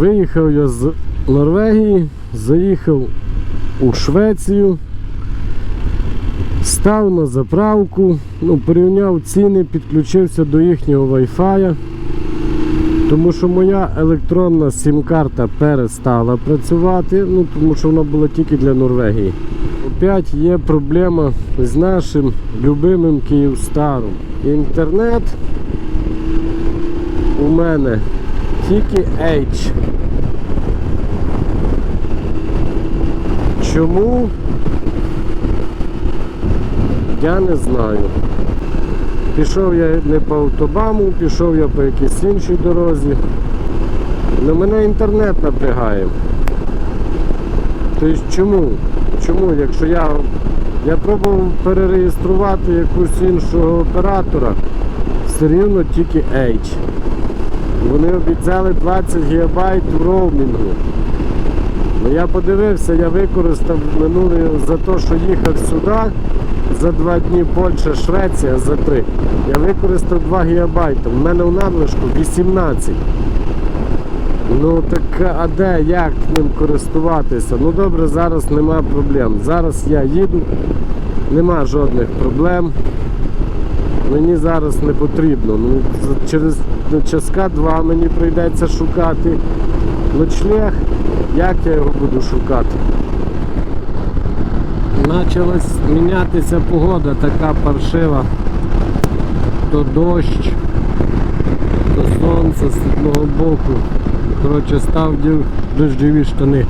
Виїхав я з Норвегії, заїхав у Швецію, став на заправку, ну, порівняв ціни, підключився до їхнього Wi-Fi, тому що моя електронна сім-карта перестала працювати, ну, тому що вона була тільки для Норвегії. Опять є проблема з нашим любимим Київстаром. Інтернет у мене тільки H. Чому? Я не знаю. Пішов я не по автобаму, пішов я по якійсь іншій дорозі. На мене інтернет напрягає. Тобто чому? Чому? Якщо я, я пробував перереєструвати якусь іншого оператора, все рівно тільки H. Вони обіцяли 20 ГБ в роумінгу. Ну я подивився, я використав минулий за те, що їхав сюди за два дні Польща, Швеція за три. Я використав 2 ГБ. У мене у надлишку 18. Ну так а де, як ним користуватися? Ну добре, зараз нема проблем. Зараз я їду, нема жодних проблем. Мені зараз не потрібно. Ну, через часка два мені прийдеться шукати ночлег. Як я його буду шукати? Почалась мінятися погода, така паршива. То дощ, то сонце з одного боку. Коротше, став дощові штани.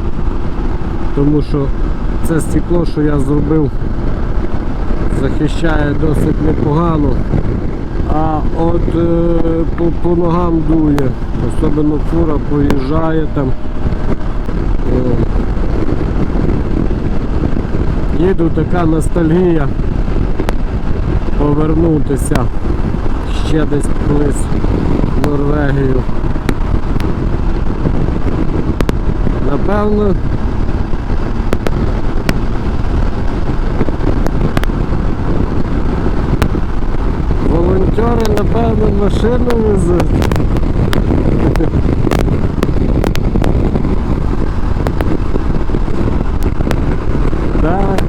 Тому що це стекло, що я зробив, захищає досить непогано. А от е, по, по ногам дує, особливо фура поїжджає там. Їду така ностальгія повернутися ще десь колись Норвегію. Напевно. Волонтери, напевно, машину везуть. Так.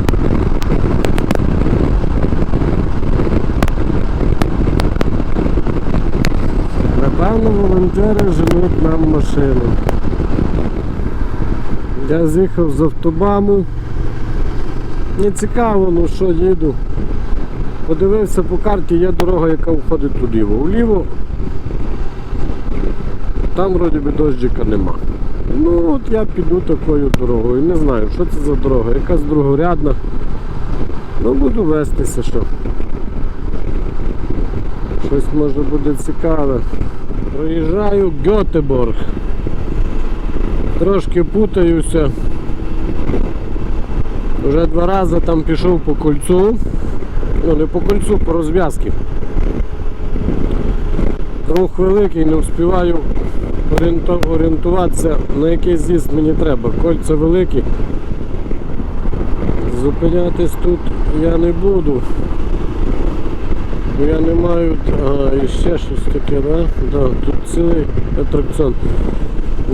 Напевно, волонтери женуть нам машину. Я з'їхав з автобаму. Не цікаво, ну що їду. Подивився по карті, є дорога, яка входить уліво. Уліво там вроді би дощика нема. Ну от я піду такою дорогою. Не знаю, що це за дорога, якась другорядна. Ну буду вестися що. Щось може буде цікаве. Проїжджаю Гьотеборг. Трошки путаюся. Вже два рази там пішов по кольцу. Ну не по кольцу, по розв'язки. Рух великий, не встигаю орієнтуватися, на який з'їзд мені треба. Кольця великі. Зупинятись тут я не буду. Я не маю. І ще щось таке, да? Да, тут цілий атракціон.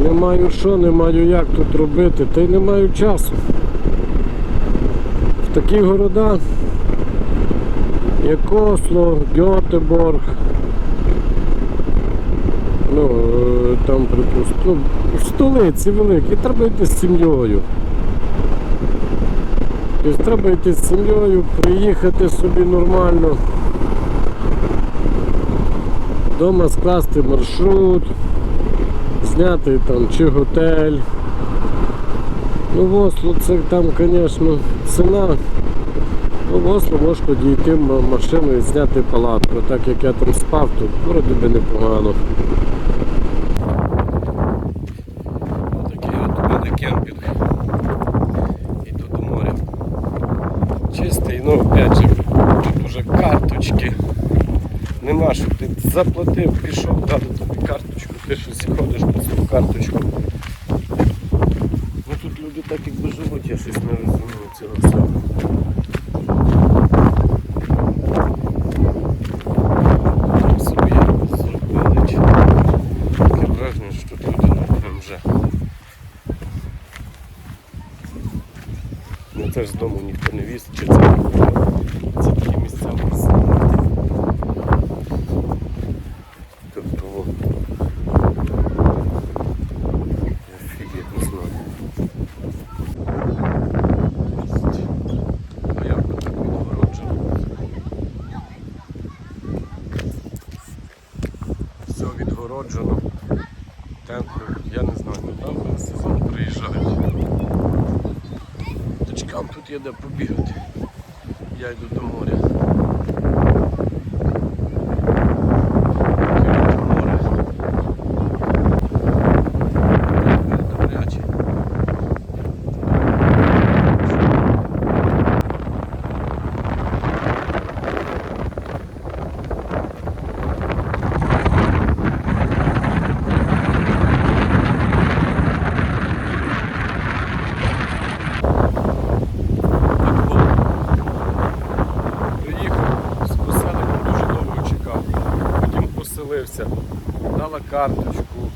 Не маю що, не маю як тут робити, та й не маю часу. В такі города, як Осло, Гьотеборг, ну, е, там припустимо, ну, столиці великі, треба йти з сім'єю. Тобто треба йти з сім'єю, приїхати собі нормально. Дома скласти маршрут, зняти там чи готель. Ну в Осло це там, звісно, ціна. Ну, в Осло можна дійти машиною і зняти палатку. Так як я там спав, то вроді би непогано. Такий от мене кемпінг. Іду до моря. Чистий, ну опять же, тут уже карточки. Нема що ти заплатив, пішов, дали тобі карточку, ти щось заходиш по цю карточку. Ну Тут люди так якби живуть, я щось не розумію цього всього. Що тут люди на МЖ. Ну, це ж з відгороджено. Темп, я не знаю, ну там на сезон приїжджають. Дочкам тут є де побігати. Я йду до моря. Я йду до моря. Добряче. Приїхав з поселення, дуже довго чекав. Потім поселився, дала карточку.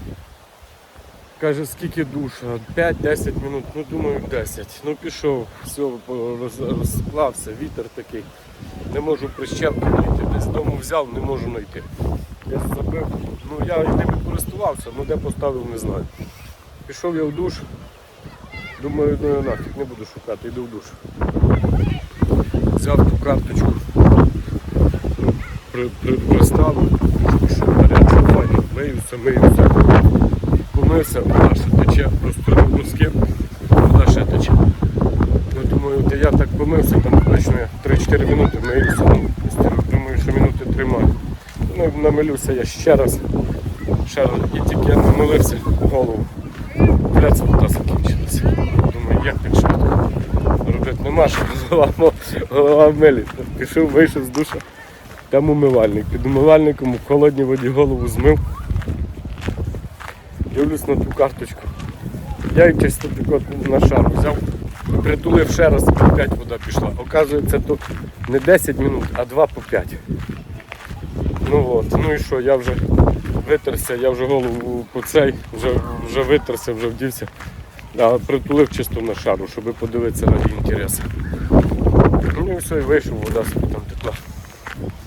Каже, скільки душа? 5-10 минут, ну думаю 10. Ну пішов, все, розклався, вітер такий. Не можу прищепки знайти. Десь дому взяв, не можу знайти. Я забив, ну я ними користувався, ну де поставив, не знаю. Пішов я в душ. Думаю, ну нафіг, не буду шукати, йду в душ взяв ту карточку, при, при, приставив, пішов гарячу ваню, миюся, миюся, помився, вода ще тече, розпродав носки, вода ще тече. Ну, думаю, де я так помився, там точно 3-4 минути миюся, ну, думаю, що минути три маю. Ну, намилюся я ще раз, ще раз, і тільки я намилився голову. Блядь, вода закінчилася. Думаю, як так швидко робити нема, що голова, голова милі. Пішов, вийшов з душа, там умивальник. Під умивальником в холодній воді голову змив. Дивлюсь на ту карточку. Я її чисто на шар взяв, притулив ще раз, опять вода пішла. Оказується, то не 10 минут, а 2 по 5. Ну от, ну і що, я вже витерся, я вже голову по цей, вже, вже витерся, вже вдівся. А притулив чисто на шару, щоб подивитися раді інтересу. Ну і все, і вийшов, вода собі там текла.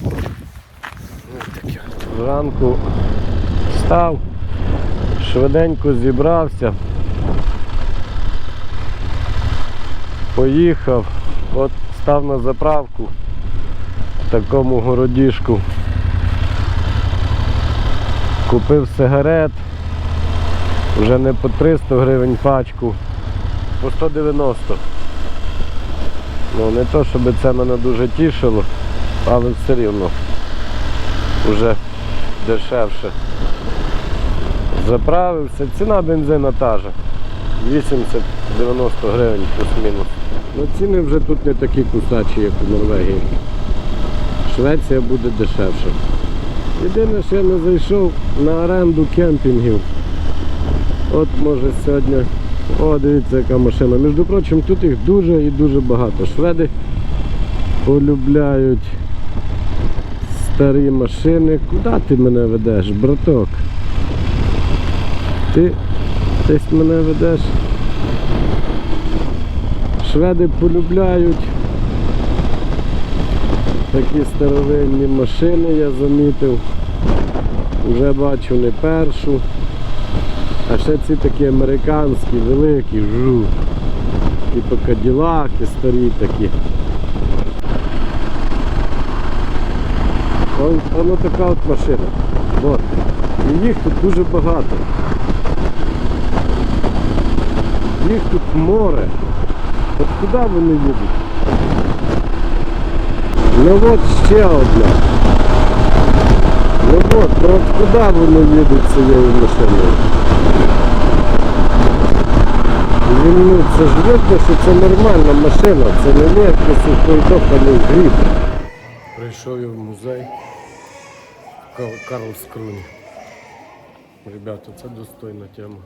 Ну. Зранку встав, швиденько зібрався. Поїхав, от став на заправку в такому городішку. Купив сигарет, вже не по 300 гривень пачку, по 190. Ну не то, щоб це мене дуже тішило, але все рівно вже дешевше. Заправився, ціна бензина та же. 80-90 гривень плюс-мінус. Ну ціни вже тут не такі кусачі, як у Норвегії. Швеція буде дешевше. Єдине, що я не зайшов на оренду кемпінгів. От може сьогодні. О, дивіться, яка машина. Між прочим, тут їх дуже і дуже багато. Шведи полюбляють старі машини. Куди ти мене ведеш, браток? Ти десь мене ведеш. Шведи полюбляють такі старовинні машини, я замітив. Вже бачу не першу. А ще ці такі американські, великі, жу. Типу каділаки старі такі. Ось воно така от машина. От. І їх тут дуже багато. Їх тут море. От куди вони їдуть? Ну от ще одна. Ну от, ну от куди вони їдуть цією машиною? Він, ну, це ж видно, що це нормальна машина, це не є якийсь ухойдоханий гріб. Прийшов я в музей Кар- Карлскруні. Ребята, це достойна тема.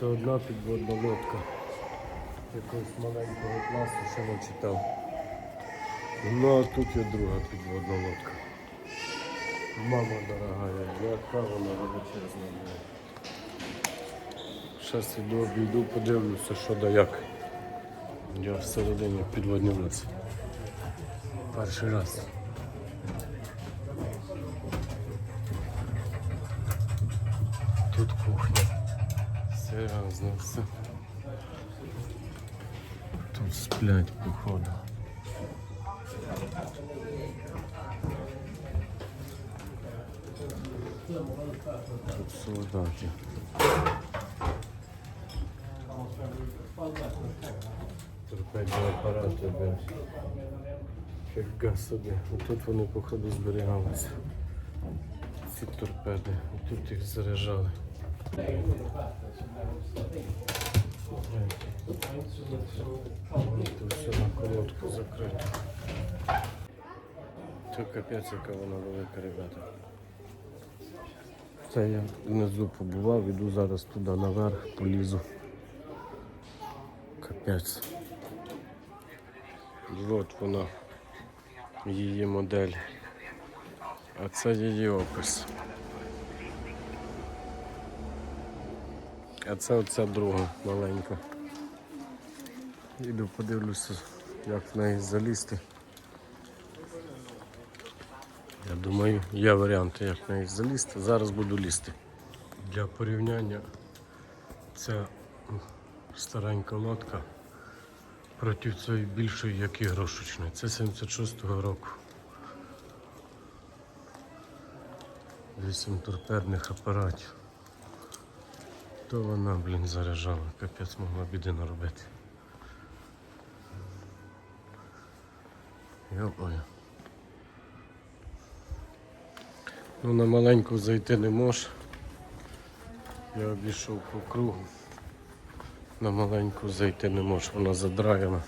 Це одна підводна лодка якогось маленького класу, що не читав. Ну а тут є друга підводна лодка. Мама дорогая, яка вона величезна. Зараз іду обійду, подивлюся, що да як. Я всередині підводні лоці. Перший раз. Тут кухня. Серйозно все. Тут сплять, походу. Тут солдати. Торпедні апарати, блядь. Фіга собі. Тут вони, походу, зберігалися. Ці торпеди. Тут їх заряджали. Тут все на колодку закрито. Це капець, яка вона велика, ребята. Це я внизу побував, іду зараз туди наверх, полізу. Капець. От вона, її модель. А це її опис. А це оця друга маленька. Іду подивлюся, як в неї залізти. Я думаю, є варіанти, як в неї залізти. Зараз буду лізти. Для порівняння ця старенька лодка проти цієї більшої, як ігрушечної. Це 76-го року. Вісім торпедних апаратів. То вона, блін, заряджала, капець могла біди наробити. Йопаю. Ну на маленьку зайти не можеш. Я обійшов по кругу. На маленьку зайти не можеш, вона задраєна.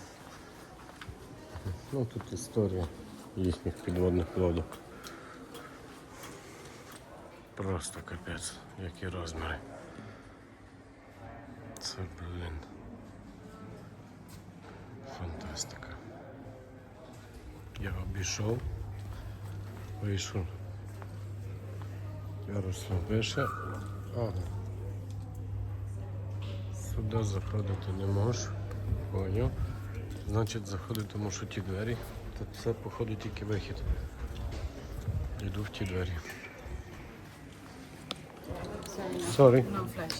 Ну тут історія їхніх підводних лодок. Просто капець, які розміри. Це, блін. Фантастика. Я обійшов, вийшов. Ярослав пише. Ага. Сюди заходити не можу. Поняв. Значить заходити мушу ті двері. Тут все походу тільки вихід. Йду в ті двері. Sorry.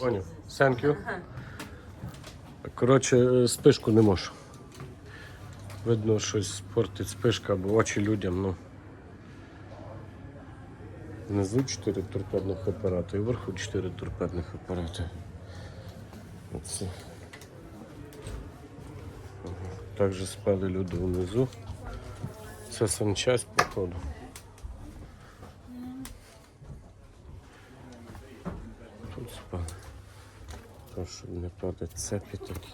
Поняв. Thank you. Коротше, спишку не можу. Видно, щось портить спишка або очі людям, ну. Внизу 4 торпедних апарати і вверху 4 торпедних апарати. Оце. Також спали люди внизу. Це санчасть, походу. Тут спали. То, щоб не падати цепі такі.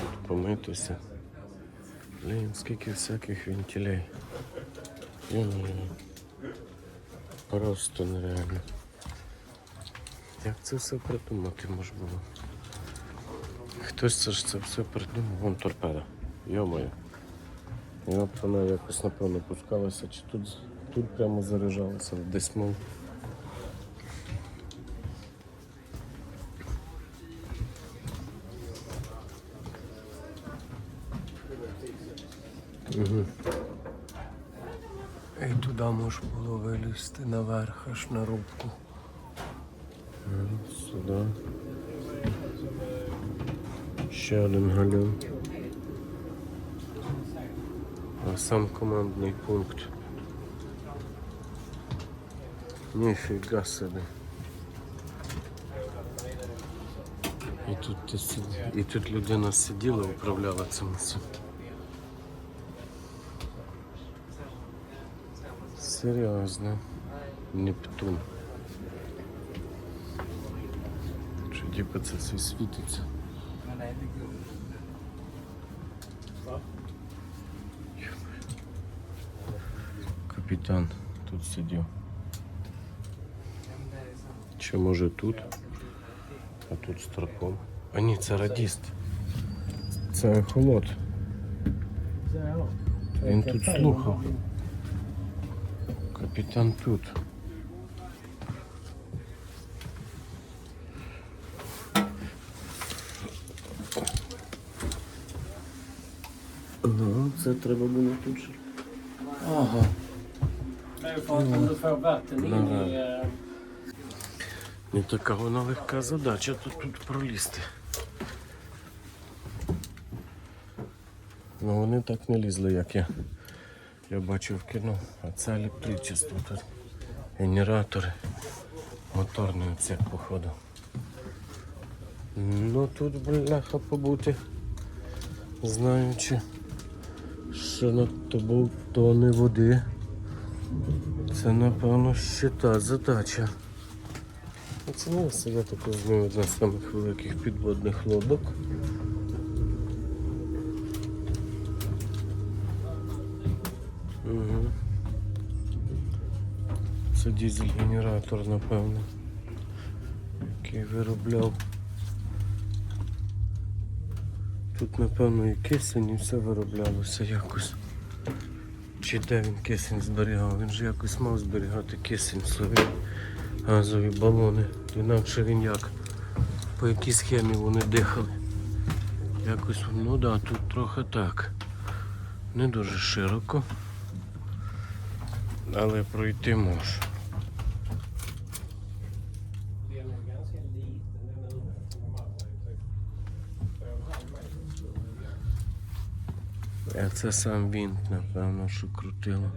Тут помитися. Блін, скільки всяких вентилей. Просто нереально. Як це все придумати можна було? Хтось це ж це все придумав, вон торпеда. Йо-моє. Вона якось напевно пускалася, чи тут, тут прямо заряджалася, десь мов. Угу. І туди можна було вилізти наверх аж на рубку. Сюди. Ще один гальон. А сам командний пункт. Ніфіга собі. І тут, ти сид- і тут людина сиділа, управляла цим всім. Серйозно. Нептун. Що типу це все світиться. Капітан тут сидів ще може тут. А тут строком. А ні, це радіст. Це холод. Він тут слухав. Капітан тут. Ну, це треба було тут. Ага. Ну, ага. Не така вона легка задача тут, тут пролізти. Ну вони так не лізли, як я. Я бачив в кіно. А це електричество тут. Генератори. Моторний отсек, походу. Ну тут бляха побути. Знаючи, що над тобою тони води. Це напевно ще та задача. Все, я так розумію, з самих великих підводних лодок. Угу. Це дизель-генератор, напевно, який виробляв. Тут, напевно, і кисень, і все вироблялося якось. Чи де він кисень зберігав? Він же якось мав зберігати кисень свої газові балони. Інакше він як? По якій схемі вони дихали. Якось, ну да, тут трохи так. Не дуже широко. Але пройти meter. А це сам вінт, напевно, що крутило.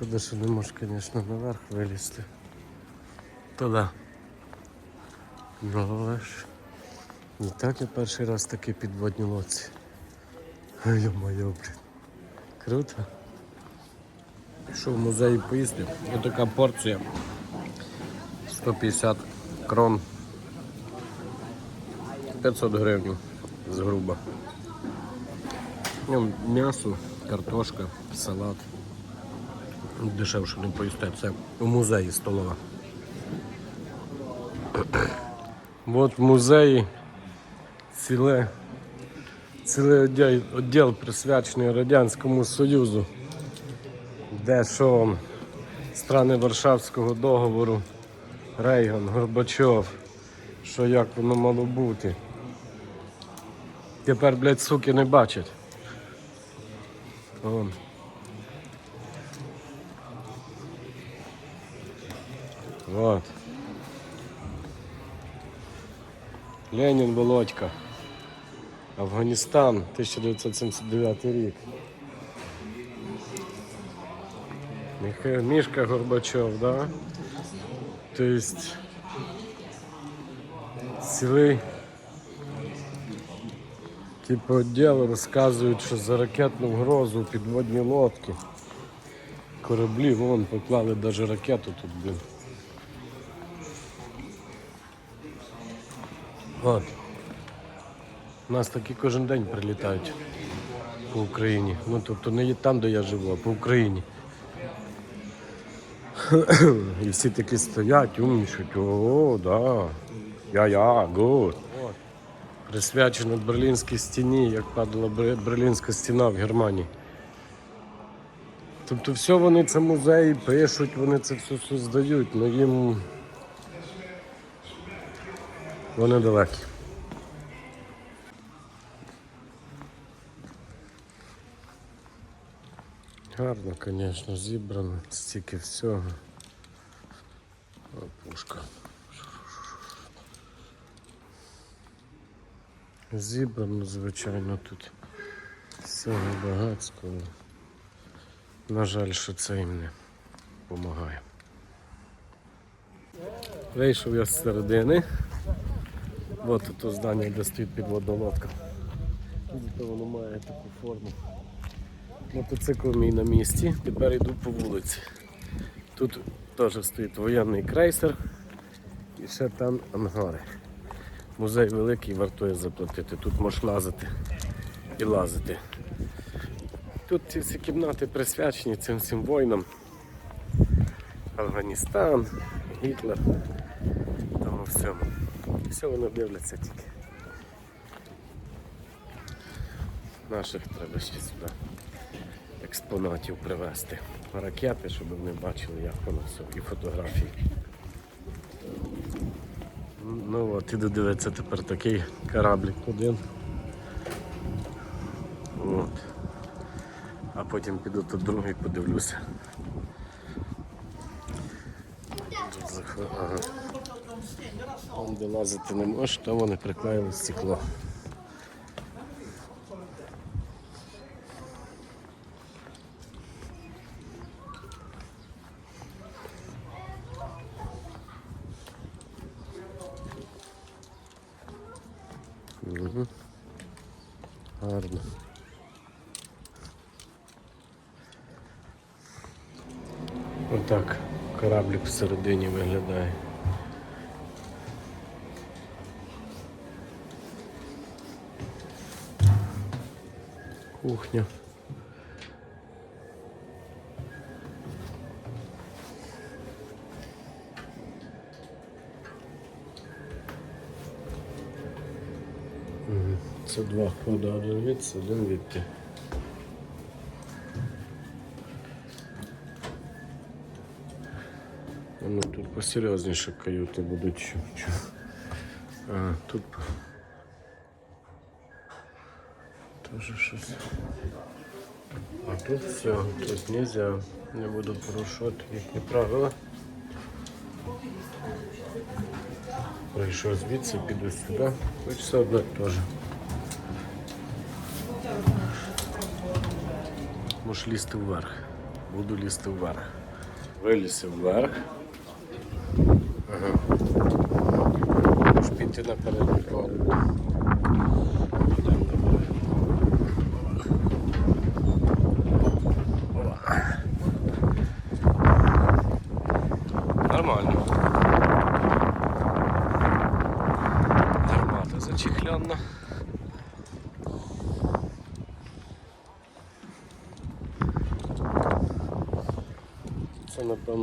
Шкода, що не можеш, звісно, наверх вилізти. То да. Ну, але ж. І так я перший раз такі підводні лодці. Ой, моє, блін. Круто. Пішов в музей поїсти. Ось така порція. 150 крон. 500 гривень з груба. Ну, М'ясо, картошка, салат. Дешевше не поїсти. Це у музеї столова. От в музеї ціле, відділ, відділ присвячений Радянському Союзу, де що страни Варшавського договору, Рейган, Горбачов, що як воно мало бути. Тепер, блядь, суки не бачать. Вон. Вот. Ленін Володька. Афганістан, 1979 рік. Мішка Горбачов, да? Тобто цілий типу відділ розказують, що за ракетну грозу підводні лодки. Кораблі, вон поклали навіть ракету тут, блін. От. У нас такі кожен день прилітають по Україні. Ну тобто не там, де я живу, а по Україні. І всі такі стоять, умнічать, о, да. Я-я, гуд. Присвячено Берлінській стіні, як падала Берлінська стіна в Германії. Тобто все вони це музеї пишуть, вони це все создають, але їм вони далекі. Гарно, звісно, зібрано, стільки всього. О, пушка. Зібрано, звичайно, тут всього багатського. На жаль, що це їм не допомагає. Вийшов я з середини. От тут здання, де стоїть підводна лодка. Бачите, воно має таку форму. Мотоцикл мій на місці, тепер йду по вулиці. Тут теж стоїть воєнний крейсер і ще там ангари. Музей великий, вартує заплатити. Тут можеш лазити і лазити. Тут ці всі кімнати присвячені цим всім воїнам. Афганістан, Гітлер, тому всьому. Все воно дивляться тільки. Наших треба ще сюди експонатів привезти. Ракети, щоб вони бачили, як воно все, і фотографії. Ну от, іду дивитися тепер такий кораблик один. От. А потім піду тут другий подивлюся. Тут заход... ага. Там де лазити не можеш, там вони приклеїли стекло. Угу. Гарно. Отак кораблик всередині виглядає. Кухня. Це два ходи, один від, один відти. Ну тут посерйозніше каюти будуть. А, тут теж щось. А тут все, тут нельзя. Не буду порушувати їхні правила. Прийшов звідси, піду сюди, хоч все одно теж. Можеш лізти вверх. Буду лізти вверх. Вилізти вверх. Ага. Можеш піти на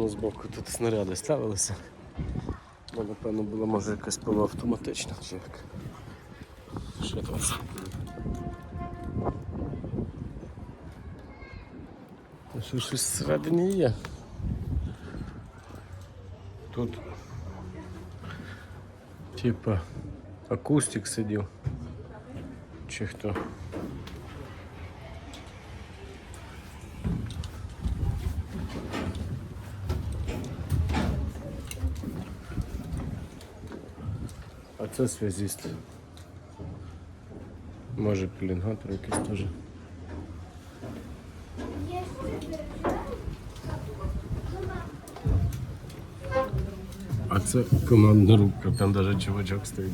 Напевно збоку тут снаряди ставилися. Бо напевно була може якась полуавтоматична чи як. Що тут? А Що щось всередині є? Тут типа акустик сидів. Чи хто? Це связист. Може пеленгатор якийсь теж. А це командна рубка, там навіть чувачок стоїть.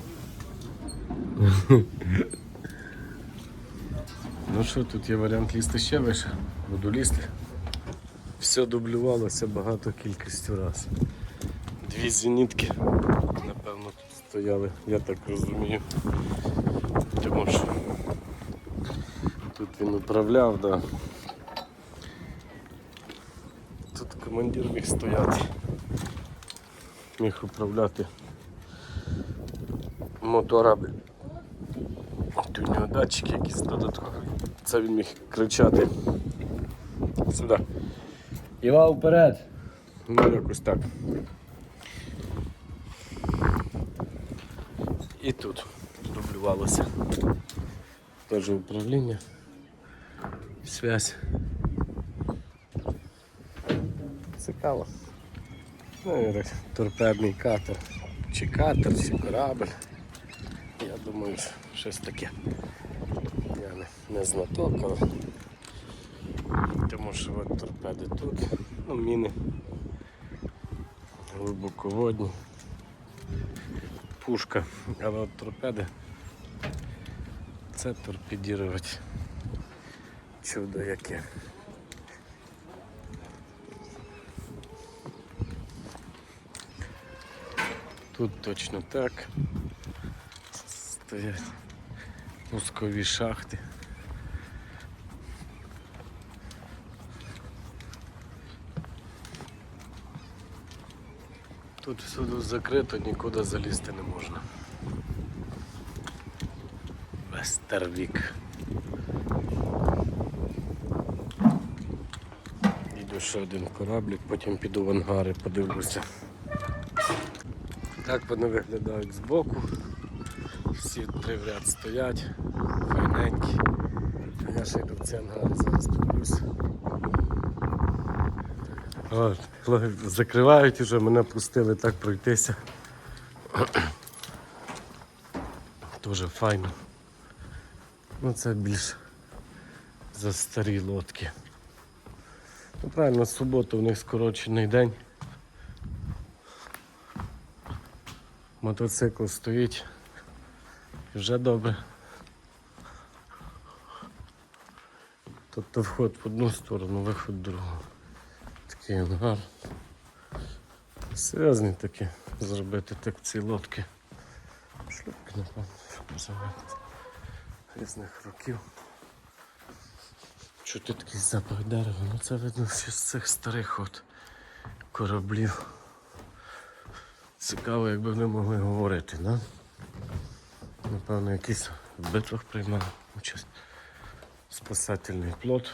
Ну що, тут є варіант лізти ще вище. Буду лізти. Все дублювалося багато кількістю раз. Дві зенітки, стояли, я так розумію. Тому що тут він управляв, да. Тут командир міг стояти. Міг управляти моторами. Тут у нього датчики якісь додаткові. Це він міг кричати. Сюди. Іва вперед. Ну якось так. І тут дублювалося. Теж управління. Связь. Цікаво. Ну, і торпедний катер. Чи катер, чи корабль. Я думаю, що щось таке. Я не, не знаток, але тому що от торпеди тут, ну міни глибоководні, пушка, але от торпеди це торпедірувати чудо яке. Тут точно так стоять пускові шахти. Тут всюди закрито, нікуди залізти не можна. Вестервік. Йду ще один кораблик, потім піду в ангари, подивлюся. Так вони виглядають збоку. Всі три в ряд стоять, файненькі. Я ще йду в цей ангар, зараз подивлюся. От, закривають уже, мене пустили так пройтися. Дуже файно. Ну це більш за старі лодки. Ну правильно, субота у них скорочений день. Мотоцикл стоїть. Вже добре. Тобто вход в одну сторону, виход в другу. Такий ангар. Серйозний такі зробити так ці лодки. Шлюпки, напевно. Різних років. Чути такий запах дерева, ну це видно з цих старих от кораблів. Цікаво, якби вони могли говорити, да? Напевно, якісь в битвах приймали участь. Спасательний плот.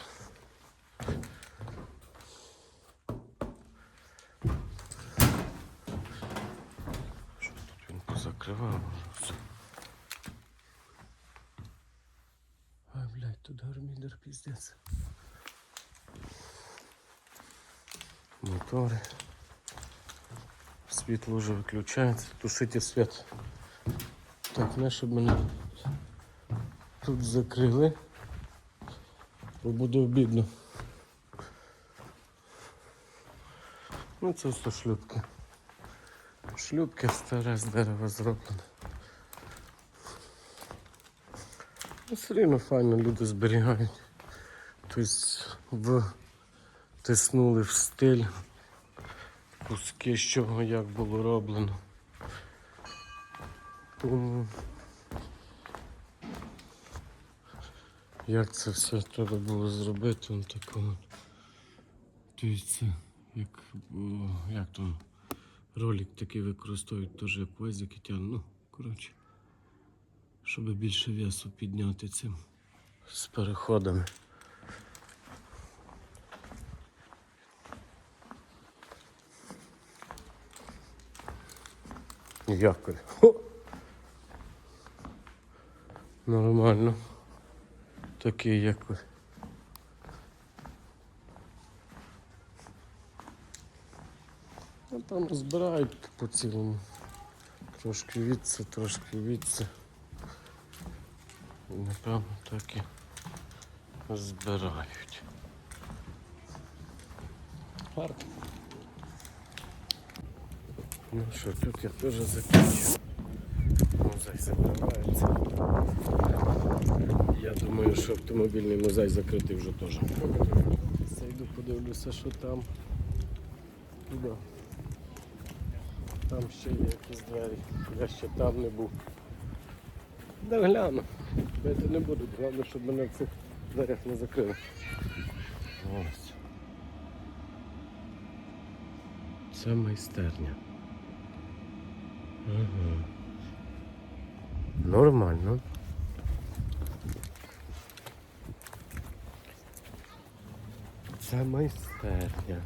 Що тут все. Ой, блядь, тут гармідер піздець. Мотори. Світло вже виключається. Тушите світ. Так, не щоб мене тут закрили. Бо буде обідно. Ну це все. Шлюпки старе з дерева зроблено. Ну, все рівно файно люди зберігають. Тобто втиснули в стиль куски, з чого як було роблено. Тому як це все треба було зробити, он такого. Тобто як, як там ролик такий використовують теж як везики тягнуть. Ну, коротше, щоб більше весу підняти цим з переходами. Якорь. Нормально. Такий якорь. Там збирають по цілому. Трошки відси, трошки відси. Напевно так і збирають. Гарно. Ну що, тут я теж закінчив. Музей закривається. Я думаю, що автомобільний музей закритий вже теж. Зайду, подивлюся, що там. Да. Там ще є якісь двері. Я ще там не був. Да гляну. Бити не буду, головне, щоб мене в цих дверях не закрили. Ось. Це майстерня. Ага. Нормально. Це майстерня.